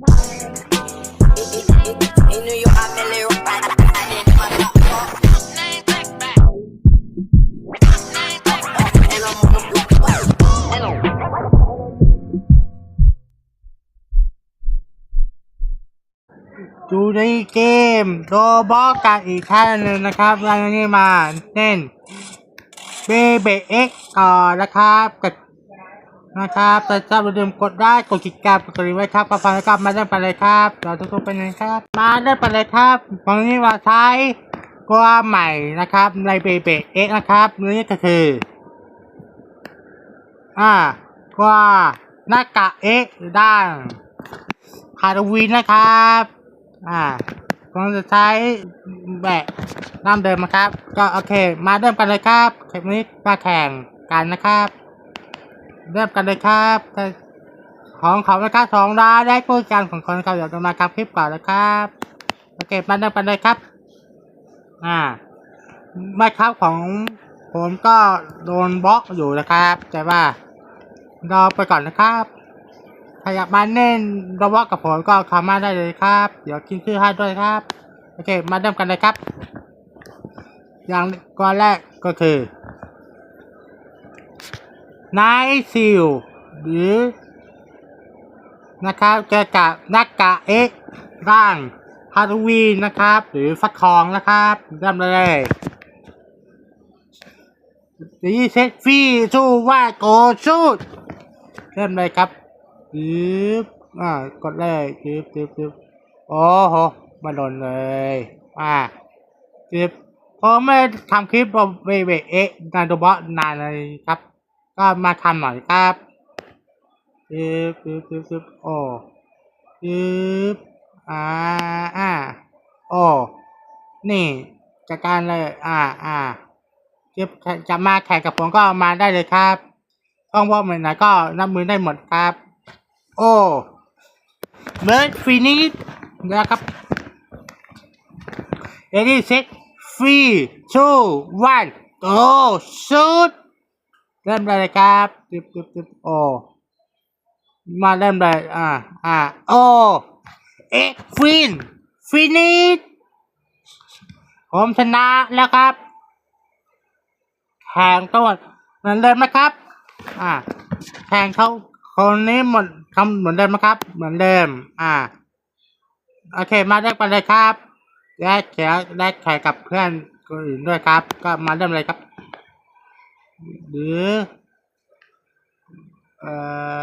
ดูในเกมโรบอกกันอีกท่านหนึ่งนะครับรายนี้มาเน่นเบเบเอ็กก่อนะครับกับ นะครับแต่ถ้าอย่าลืมกดได้กดติดตามกดกระดิ่งไว้ครับก็ฟังนะครับมาเริ่มไปเลยครับ เราทุกๆไปเลยครับ มาเริ่มไปเลยครับวันนี้มาใช้ตัวใหม่นะครับในเบเบเอ็กนะครับนี่ก็คือ อ่าตัวหน้ากากเอ็กด้านฮาโลวีนนะครับ อ่าผมจะใช้แบบน้ำเดิมนะครับ ก็โอเค มาเริ่มกันเลยครับเทคนิคมาแข่งกันนะครับ เริ่มกันเลยครับของเขานะครับสองดาวได้พูดกันของคนเขาเดี๋ยวจะมาครับคลิปก่อนนะครับโอเคมาเริ่มกันเลยครับ อ่าไม่ครับของผมก็โดนบล็อกอยู่นะครับ แต่ว่ารอไปก่อนนะครับถ้าอยากมาเล่นดวอกกับผมก็เข้ามาได้เลยครับ เดี๋ยวคิดชื่อให้ด้วยครับโอเคมาเริ่มกันเลยครับ อย่างก่อนแรกก็คือ นายซิลหรือนะครับเกี่ยวกับนักกะเอ็กร่างฮาโลวีนนะครับ หรือฟักทองนะครับเริ่มเลยดีเซ็ตฟรีสู้ว่าโกชูดเริ่มเลยครับปึ๊บอ่ากดเลยปึ๊บปึ๊บปึ๊บโอ้โหมาโดนเลยอ่าปึ๊บผมไม่ทำคลิปเวเวเอะนาโดบอสนานเลยครับ ก็มาทำหน่อยครับปึ๊บปึ๊บปึ๊บปึ๊บโอ้ปึ๊บอ่าอ่าโอ้นี่จัดการเลย อ่าอ่าปึ๊บจะมาแข่งกับผมก็มาได้เลยครับต้องว่าเหมือนไหนก็นับมือได้หมดครับ โอ้เบิร์ดฟินิชนะครับเอดี้เซ็ตฟรีชูวันโอ้ชุด เริ่มเลยครับตึ๊บตึ๊บตึ๊บโอ้มาเริ่มเลยอ่า อ่า โอ้เอ็กฟิน ฟินิชผมชนะแล้วครับ แข่งต้นเหมือนเดิมนะครับ อ่า แข่งเขาคนนี้หมดทำเหมือนเดิมไหมครับ เหมือนเดิม อ่า โอเค มาเริ่มกันเลยครับ แลกแขกแลกแขกกับเพื่อนคนอื่นด้วยครับ ก็มาเริ่มเลยครับ หรือเอ่อ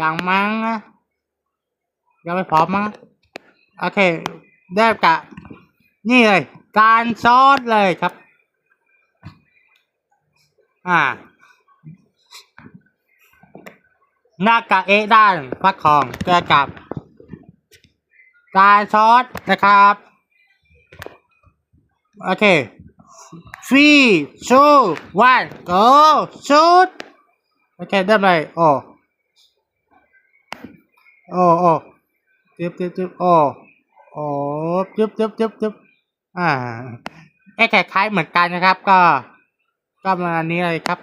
ยังมั้งยังไม่พร้อมมั้งโอเคเริ่มกับนี่เลย การซอสเลยครับ อ่าหน้ากากเอด้านฟักทองเกี่ยวกับ การซอสนะครับ โอเค three two one go shoot โอเคเริ่มโอ้โอ้โอ้จึ๊บจึ๊บจึ๊บโอ้โอ้จึ๊บจึ๊บจึ๊บจึ๊บอ่าไอ้คล้ายๆเหมือนกันนะครับ ก็ ก็มาณนี้เลยครับ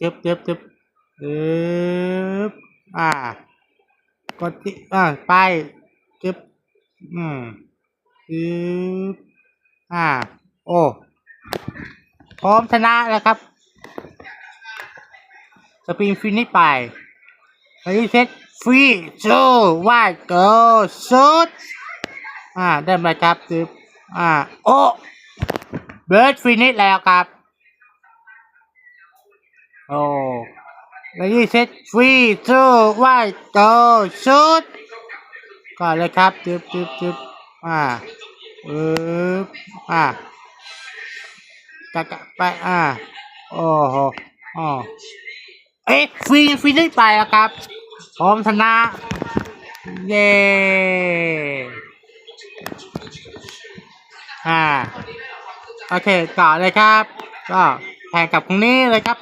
จึ๊บจึ๊บจึ๊บปึ๊บอ่ากดที่อ่าไปจึ๊บอืมปึ๊บอ่า โอ้ พร้อมชนะแล้วครับ สปริงฟินิชไปรีเซ็ตฟรีโชว่าโกสุดอ่า ได้ไหมครับจึ๊บอ่า โอ้เบิร์ดฟินิชแล้วครับ โอ้ Ready set three two one go shoot ก่อนเลยครับจึ๊บจึ๊บจึ๊บอ่าปึ๊บอ่า กะกะไปอ่าโอ้โหอ๋อเอ๊ะฟรีฟรีได้ไปแล้วครับพร้อมชนะ เย้อ่าโอเคต่อเลยครับ ก็แข่งกับคนนี้เลยครับ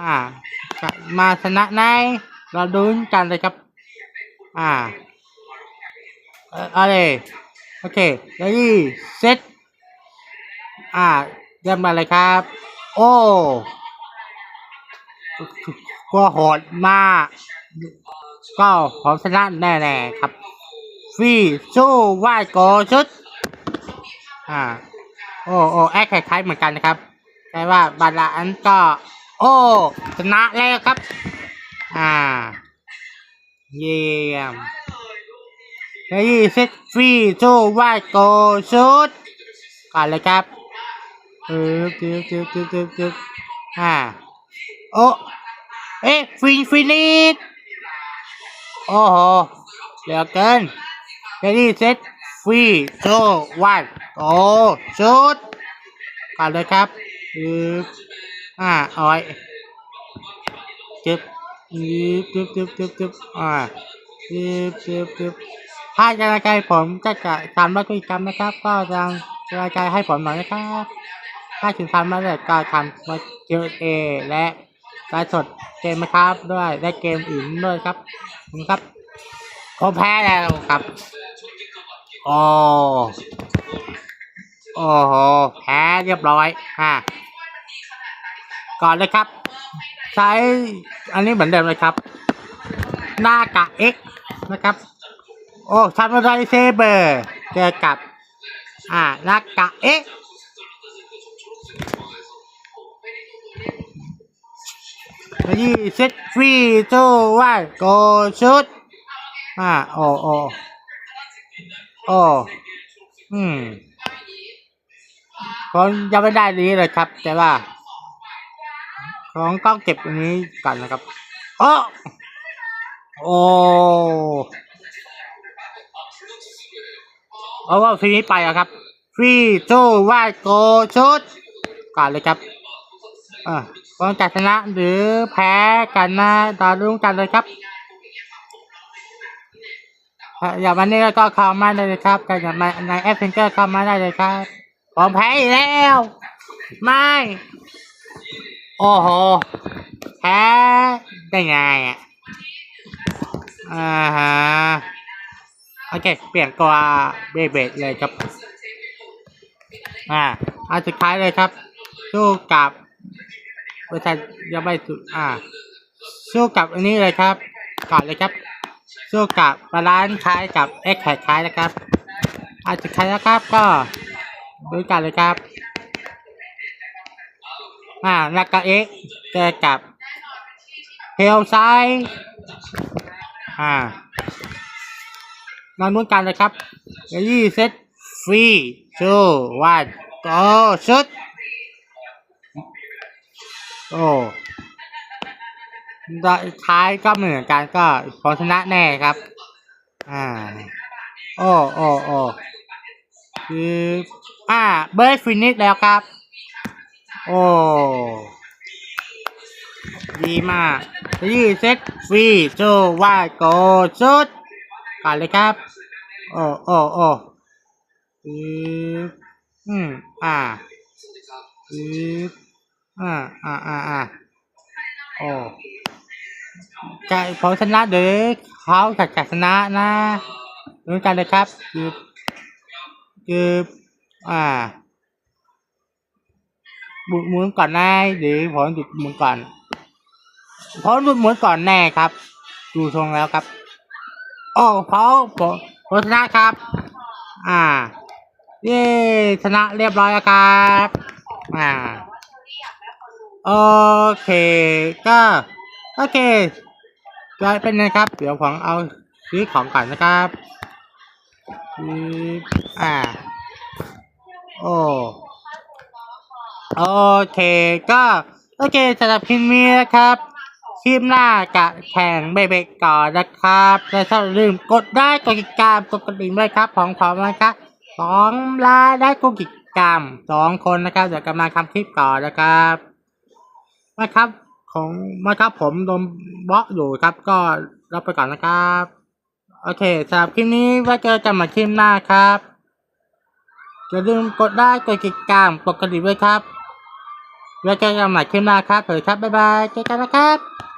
อ่าจะมาชนะในเราดูกันเลยครับ อ่าเอออะไรโอเค ready set อ่า เริ่มมาเลยครับ โอ้กลัวโหดมาก ก็ผมชนะแน่ๆครับฟรีสู้ไหวโกชุด อ่า โอ้โอ้แอคคล้ายๆเหมือนกันนะครับแต่ว่าบาลานก็ โอ้ชนะแล้วครับ อ่า เยี่ยมแล้วยี่เซตฟรีสู้ไหวโกชุดก่อนเลยครับ จึ๊บจึ๊บจึ๊บจึ๊บจึ๊บจึ๊บอ่าโอ้เอ๊ะฟินฟินิชโอ้โหเหลือเกินเรดี้เซตฟรีโชวันโอ้ชุดก่อนเลยครับจึ๊บอ่าอาไว้จึ๊บจึ๊บจึ๊บจึ๊บจึ๊บจึ๊บอ่าจึ๊บจึ๊บจึ๊บถ้าจะรายการผมจะจะทำวัตถุกรรมนะครับ ก็จะรายการให้ผมหน่อยนะครับ ถ้าถึงทำมาแล้วก็ทำมาเจอเอและไลฟ์สดเกมนะครับด้วยและเกมอื่นด้วยครับขอบคุณครับผมแพ้แล้วครับโอ้โอ้โหแพ้เรียบร้อยอะก่อนเลยครับ ใช้อันนี้เหมือนเดิมเลยครับ หน้ากากเอ็กนะครับ โอ้ทำอะไรเซเบอร์เจอกับ อ่าหน้ากากเอ็ก ยี่เซตฟรีโจว่าโกชุดอ่าโอ้โอ้โอ้อืมผมยังไม่ได้นี้เลยครับ แต่ว่า ของกล้องเก็บอันนี้ก่อนนะครับโอ้โอ้เอาว่าฟรีนี้ไปอะครับฟรีโจว่าโกชุดก่อนเลยครับอ่า ก็จะชนะหรือแพ้กันนะตอนรุ่งกันเลยครับอย่ามานี่ก็เข้ามาได้เลยครับกันอย่ามาในแอปเพนเจอร์เข้ามาได้เลยครับผมแพ้อีกแล้ว ไม่ โอ้โห แพ้ได้ไงอะอ่าฮะโอเค เปลี่ยนตัวเบเบดเลยครับ อ่าอันสุดท้ายเลยครับสู้กับ บริษัทยังไม่สุดอ่า สู้กับอันนี้เลยครับก่อนเลยครับ สู้กับบาลานซ์คล้ายกับเอ็กแคคล้ายนะครับ อาจจะคล้ายนะครับก็ดูกันเลยครับ อ่าแล้วก็เอ็กเจอกับเฮลไซอ่ามาลุ้นกันเลยครับยี่เซตฟรีชูวันโกชุด โอ้ดท้ายก็เหมือนกันก็ผมชนะแน่ครับ อ่า โอ้โอ้โอ้คืออ่า เบิร์ดฟินิชแล้วครับ โอ้ ดีมากยี่เซตฟรีโจว่าโกชุดก่อนเลยครับ โอ้โอ้โอ้คืออืมอ่าคือ อ่าอ่าอ่าอ่าโอ้จะผมชนะหรือเขาจะจะชนะนะรู้กันเลยครับคือคืออ่าหมุนหมุนก่อนนะหรือผมหยุดหมุนก่อนผมหยุดหมุนก่อนแน่ครับ ดูทรงแล้วครับโอ้เขาผมผมชนะครับ อ่าเย้ชนะเรียบร้อยแล้วครับ อ่า โอเค ก็โอเคก็เป็นนะครับ เดี๋ยวผมเอาซื้อของก่อนนะครับออ่า โอ้โอเค ก็โอเคสำหรับคลิปนี้นะครับคลิปหน้ากะแข่งเบเบกก่อนนะครับและถ้าอย่าลืมกดได้กดติดตามกดกระดิ่งด้วยครับของผมนะครับสองลาได้กดติดตามสองคนนะครับเดี๋ยวกำลังทำคลิปก่อนนะครับ นะครับ ของมาครับ ผมดมบล็อกอยู่ครับ ก็รับไปก่อนนะครับ โอเคสำหรับคลิปนี้ไว้เจอกันใหม่คลิปหน้าครับอย่าลืมกดได้กดติดตามกดกระดิ่งด้วยครับไว้เจอกันใหม่คลิปหน้าครับสวัสดีครับบ๊ายบายเจอกันนะครับ